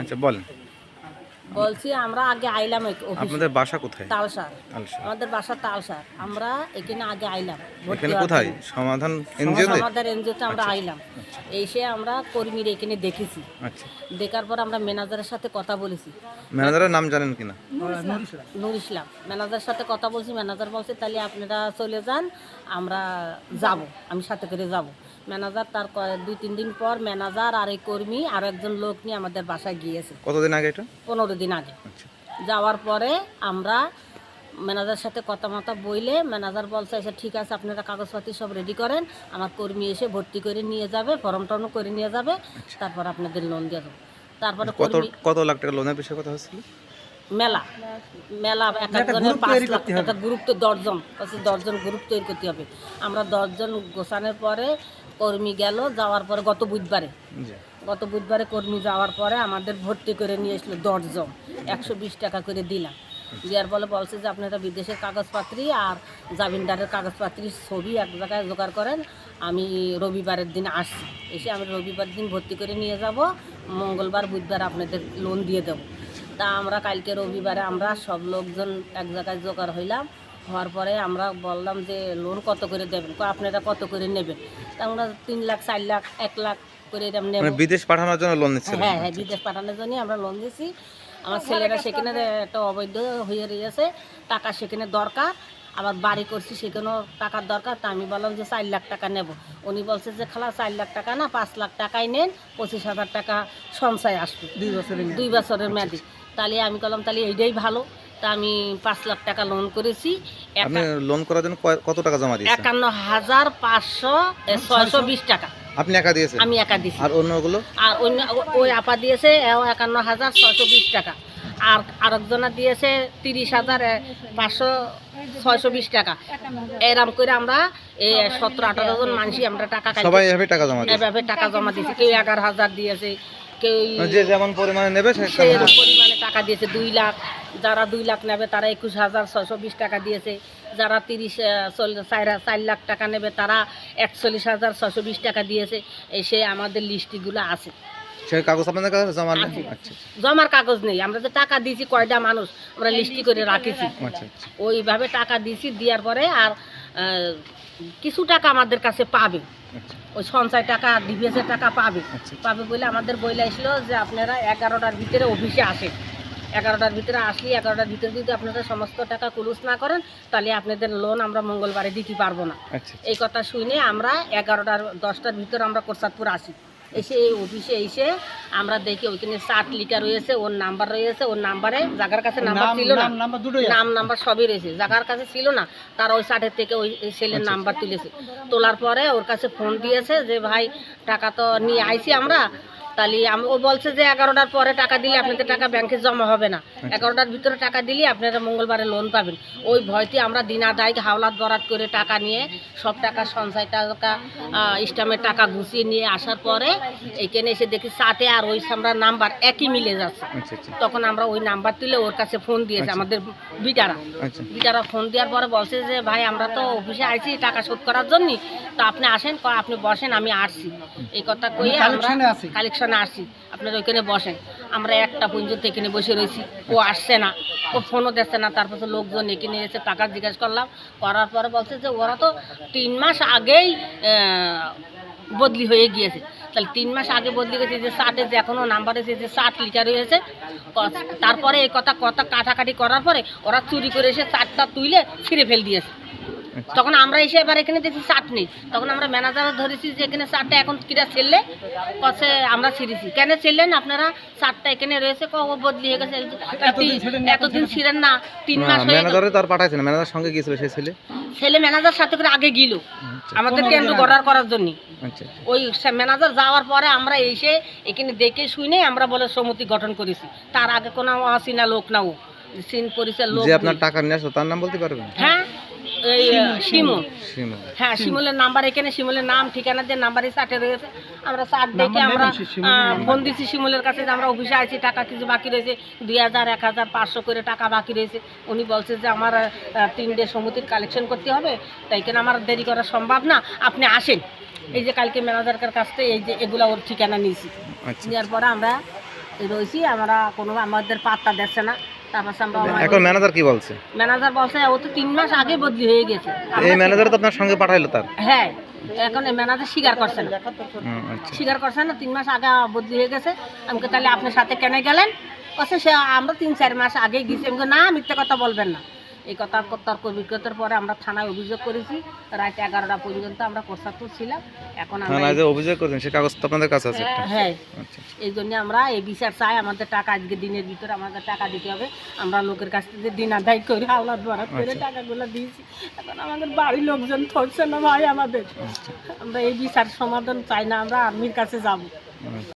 আচ্ছা বলেন। বলছি আমরা আগে আইলাম আপনাদের বাসা কোথায়? তালসার আমাদের বাসা তালসার আমরা এখানে আগে আইলাম এখানে কোথায়? সমাধান এনজিওতে আমাদের এনজিওতে আমরা আইলাম। এসে আমরা কর্মীর এখানে দেখেছি। আচ্ছা। দেখার পর আমরা ম্যানেজারের সাথে কথা বলেছি। ম্যানেজারের নাম জানেন কিনা? নুর ইসলাম। ম্যানেজারের সাথে কথা বলছি ম্যানেজার বলছে তাহলে আপনারা চলে যান আমরা যাব আমি সাথে করে যাব। ম্যানেজার তার দুই তিন দিন পর ম্যানেজার আর এই কর্মী আর একজন লোক নিয়ে আমাদের বাসায় গিয়েছে। কতদিন আগে এটা? পনেরো দিন আগে। আচ্ছা। যাওয়ার পরে আমরা ম্যানেজার সাথে কথা মতো বইলে ম্যানেজার বলছে আচ্ছা ঠিক আছে আপনারা কাগজপাতি সব রেডি করেন আমার কর্মী এসে ভর্তি করে নিয়ে যাবে ফর্ম টর্ম করে নিয়ে যাবে তারপর আপনাদের লোন দিয়ে দেবো। তারপরে কত কত লাখ টাকা লোনের বিষয়ে কথা হচ্ছিল মেলা। মেলা এক একজনের পাঁচ লাখ একটা গ্রুপ তো দশজন দশজন গ্রুপ তৈরি করতে হবে। আমরা দশজন গোছানোর পরে কর্মী গেল যাওয়ার পরে গত বুধবারে। গত বুধবারে কর্মী যাওয়ার পরে আমাদের ভর্তি করে নিয়ে এসলো দশজন একশো বিশ টাকা করে দিলাম। দেওয়ার ফলে বলছে যে আপনারা বিদেশের কাগজপাত্রী আর জামিনদারের কাগজপাত্রীর ছবি এক জায়গায় জোগাড় করেন আমি রবিবারের দিন আসছি। এসে আমি রবিবার দিন ভর্তি করে নিয়ে যাব মঙ্গলবার বুধবার আপনাদের লোন দিয়ে দেবো। তা আমরা কালকে রবিবারে আমরা সব লোকজন এক জায়গায় জোগাড় হইলাম হওয়ার পরে আমরা বললাম যে লোন কত করে দেবেন? আপনারা কত করে নেবেন? তা আমরা তিন লাখ চার লাখ এক লাখ করে এরকম নেব। মানে বিদেশ পাঠানোর জন্য লোন নিচ্ছিলেন? হ্যাঁ হ্যাঁ বিদেশ পাঠানোর জন্য আমরা লোন দিয়েছি আমার ছেলেরা সেখানে একটা অবৈধ হয়ে রয়েছে টাকা সেখানে দরকার আবার বাড়ি করছি সেখানেও টাকার দরকার তা আমি বললাম যে চার লাখ টাকা নেব। উনি বলছে যে খালা চার লাখ টাকা না পাঁচ লাখ টাকাই নেন পঁচিশ হাজার টাকা সঞ্চয় আসবে। দুই বছরের দুই বছরের মেয়াদি। তাহলে আমি বললাম তাহলে এইটাই ভালো। তা আমি পাঁচ লাখ টাকা লোন করেছি। আপনি লোন করার জন্য কত টাকা জমা দিয়েছেন? একান্ন হাজার পাঁচশো ছয়শো বিশ টাকা। আপনি একা দিয়েছেন? আমি একা দিছি আর অন্যগুলো? আর অন্য ওই আপা দিয়েছে একান্ন হাজার ছয়শো বিশ টাকা। আর আরেকজনা দিয়েছে তিরিশ হাজার পাঁচশো ছয়শো বিশ টাকা। এরম করে আমরা এই সতেরো আঠারো জন মানুষই আমরা টাকা সবাই এভাবে টাকা জমা এভাবে টাকা জমা দিয়েছে। কেউ এগারো হাজার দিয়েছে কেউ যে যেমন পরিমাণে নেবে সে সেই পরিমাণে। টাকা দিয়েছে দুই লাখ যারা দুই লাখ নেবে তারা একুশ হাজার ছয়শো বিশ টাকা দিয়েছে। যারা তিরিশ চার লাখ টাকা নেবে তারা একচল্লিশ হাজার ছয়শো বিশ টাকা দিয়েছে। এই সে আমাদের লিস্টগুলো আছে। সে কাগজ আপনাদের কাছে জমা আছে। আচ্ছা জমার কাগজ নেই। আমরা যে টাকা দিয়েছি কয়টা মানুষ আমরা লিস্টি করে রাখেছি। আচ্ছা আচ্ছা। ওইভাবে টাকা দিয়েছি দেওয়ার পরে আর কিছু টাকা আমাদের কাছে পাবে। আচ্ছা ওই সঞ্চয় টাকা ডিভিএসের টাকা পাবে। আচ্ছা। পাবে বলে আমাদের বইলা আসলো যে আপনারা এগারোটার ভিতরে অফিসে আসেন। এগারোটার ভিতরে আসলে এগারোটার ভিতরে যদি আপনারা সমস্ত টাকা কুলুস না করেন তাহলে আপনাদের লোন আমরা মঙ্গলবারে দিতে পারব না। আচ্ছা এই কথা শুনে আমরা এগারোটার দশটার ভিতরে আমরা কোরসাদপুর আসি। এসে এই অফিসে এসে আমরা দেখি ওইখানে চার্ট লিখা রয়েছে ওর নাম্বার রয়েছে ওর নাম্বারে জাগার কাছে নাম্বার ছিল না নাম নাম্বার সবই রয়েছে। জাগার কাছে ছিল না তার ওই চার্টের থেকে ওই ছেলের নাম্বার তুলেছে। তোলার পরে ওর কাছে ফোন দিয়েছে যে ভাই টাকা তো নিয়ে আইছি আমরা তাহলে আমি ও বলছে যে এগারোটার পরে টাকা দিলে আপনাদের টাকা ব্যাংকে জমা হবে না। এগারোটার ভিতরে টাকা দিলে আপনারা মঙ্গলবারে লোন পাবেন। ওই ভয়তে আমরা দিনা দায়িক হাওলাত বরাত করে টাকা নিয়ে সব টাকা সঞ্চয় টাকা স্টামের টাকা গুছিয়ে নিয়ে আসার পরে এইখানে এসে দেখি চাটে আর ওই আমরা নাম্বার একই মিলে যাচ্ছে। আচ্ছা আচ্ছা। তখন আমরা ওই নাম্বার তুলে ওর কাছে ফোন দিয়েছে আমাদের বিটারা আচ্ছা। বিটারা ফোন দেওয়ার পরে বলছে যে ভাই আমরা তো অফিসে আইছি টাকা শোধ করার জন্য তো আপনি আসেন আপনি বসেন আমি আসছি। এই কথা কই আমরা কালেকশনে আসছি আপনারা ওইখানে বসেন। আমরা একটা পর্যন্ত এখানে বসে রয়েছি। ও আসছে না, ও ফোনও দিচ্ছে না, তারপর লোকজন এখানে এসে টাকা জিজ্ঞেস করলাম। করার পরে বলছে যে ওরা তো তিন মাস আগেই বদলি হয়ে গিয়েছে। তাহলে তিন মাস আগে বদলি গেছে যে ষাটে যে এখনও নাম্বার এসে যে ষাট লিটার রয়েছে তারপরে এই কথা কথা কাটাকাটি করার পরে ওরা চুরি করে এসে চারটা তুইলে ছিঁড়ে ফেল দিয়েছে। তখন আমরা এসে এবার এখানে দেখি চাট নেই। তখন আমরা ম্যানেজার ধরেছি যে এখানে চারটা এখন কিরা ছেললে কছে আমরা ছিঁড়েছি। কেন ছিলেন আপনারা? চারটা এখানে রয়েছে ক বদলি হয়ে গেছে। এতদিন ছিলেন না তিন মাস ম্যানেজারে তার পাঠাইছেন ম্যানেজার সঙ্গে গিয়েছিল সেই ছেলে? ছেলে ম্যানেজার সাথে করে আগে গিল। আচ্ছা আমাদের কেন্দ্র গড়ার করার জন্য আচ্ছা ওই ম্যানেজার যাওয়ার পরে আমরা এসে এখানে দেখে শুনে আমরা বলে সমিতি গঠন করেছি। তার আগে কোনো অচেনা লোক না ও। সিন পরিচয় লোক যে আপনার টাকা নিয়ে আসলো তার নাম বলতে পারবেন? হ্যাঁ এই হ্যাঁ শিমুলের নাম্বার এখানে শিমুলের নাম ঠিকানা দিয়ে নাম্বারে চাটে রয়েছে। আমরা চাট দেখে আমরা ফোন দিচ্ছি শিমুলের কাছে যে আমরা অফিসে আছি টাকা কিছু বাকি রয়েছে দুই হাজার এক হাজার পাঁচশো করে টাকা বাকি রয়েছে। উনি বলছে যে আমার আহ, তিনটে সমিতির কালেকশন করতে হবে তাই এখানে আমার দেরি করা সম্ভব না? আপনি আসেন। এই যে কালকে ম্যানেজারের কাছ থেকে এই যে এগুলা ওর ঠিকানা নিয়েছি। আচ্ছা। নেওয়ার পরে আমরা রয়েছি আমরা কোনো আমাদের পাত্তা দিচ্ছে না। এখন ম্যানেজার কি বলছে? ম্যানেজার বলছে ও তো তিন মাস আগে বদলি হয়ে গেছে। এই ম্যানেজার তো আপনার সঙ্গে পাঠাইলো তার? হ্যাঁ এখন ম্যানেজার স্বীকার করছে না। আচ্ছা। স্বীকার করছে না তিন মাস আগে বদলি হয়ে গেছে। আমাকে তাহলে আপনার সাথে কেন গেলেন? সে আমরা তিন চার মাস আগে গেছি। আমাকে না মিথ্যে কথা বলবেন না। এই কথা তর্ক বিতর্কের পরে আমরা থানায় অভিযোগ করেছি। রাত এগারোটা পর্যন্ত আমরা প্রস্তাবপুর ছিলাম। এখন আমরা থানায় যে অভিযোগ করছেন সে কাগজ তো আপনাদের কাছে আছে হ্যাঁ আচ্ছা। এই জন্য আমরা এই বিচার চাই আমাদের টাকা আজকে দিনের ভিতরে আমাদের টাকা দিতে হবে। আমরা লোকের কাছ থেকে দিন আদায় করে হাওলাত বরাদ করে টাকাগুলো দিয়েছি। এখন আমাদের বাড়ির লোকজন থরছে না ভাই আমাদের। আমরা এই বিচার সমাধান চাই না আমরা আর্মির কাছে যাব। আচ্ছা।